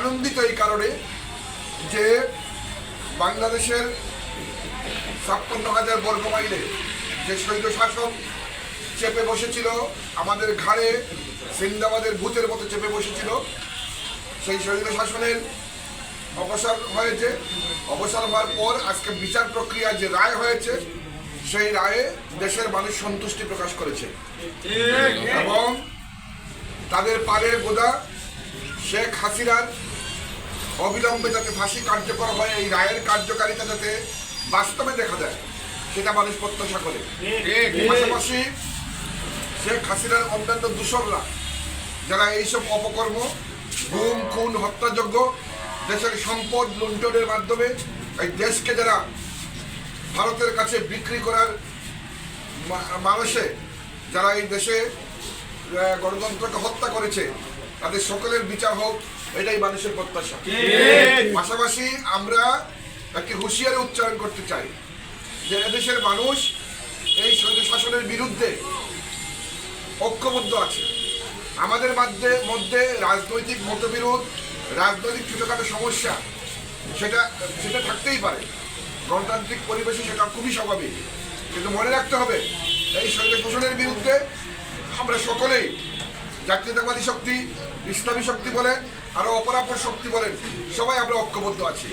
আনন্দিত এই কারণে যে বাংলাদেশের ছাপ্পান্ন হাজার বর্গ মাইলে যে শৈল শাসন চেপে বসেছিল আমাদের ঘাড়ে সিন্দাবাদের ভূতের মতো চেপে বসেছিল সেই শৈল শাসনের অবসর হয়েছে। অবসর হওয়ার পর আজকে বিচার প্রক্রিয়া যে রায় হয়েছে সেই রায়ে দেশের মানুষ সন্তুষ্টি প্রকাশ করেছে। এবং তাদের পালের গোদা শেখ হাসিনার অবিলম্বে যাতে ফাঁসি কার্যকর হয় এই রায়ের কার্যকারিতা যাতে বাস্তবে দেখা যায় সেটা মানুষ প্রত্যাশা করে। পাশাপাশি শেখ হাসিনার অন্যান্য দূষণরা যারা এইসব অপকর্ম গুম খুন হত্যাযোগ্য দেশের সম্পদ লুণ্ঠনের মাধ্যমে এই দেশকে যারা ভারতের কাছে বিক্রি করার মানুষে যারা এই দেশে গণতন্ত্রকে হত্যা করেছে তাদের সকলের বিচার হোক এটাই মানুষের প্রত্যাশা। পাশাপাশি আমরা একটি হুঁশিয়ারি উচ্চারণ করতে চাই যে এদেশের মানুষ এই শাসনের বিরুদ্ধে ঐক্যবদ্ধ আছে। আমাদের মধ্যে মধ্যে রাজনৈতিক মতবিরোধ রাজনৈতিক ছোটখাটো সমস্যা সেটা সেটা থাকতেই পারে। গণতান্ত্রিক পরিবেশে সেটা খুবই স্বাভাবিক। কিন্তু মনে রাখতে হবে এই শাসনের বিরুদ্ধে আমরা সকলেই জাতীয়তাবাদী শক্তি ইসলামী শক্তি বলেন আরও অপরাপর শক্তি বলেন। সবাই আমরা ঐক্যবদ্ধ আছি।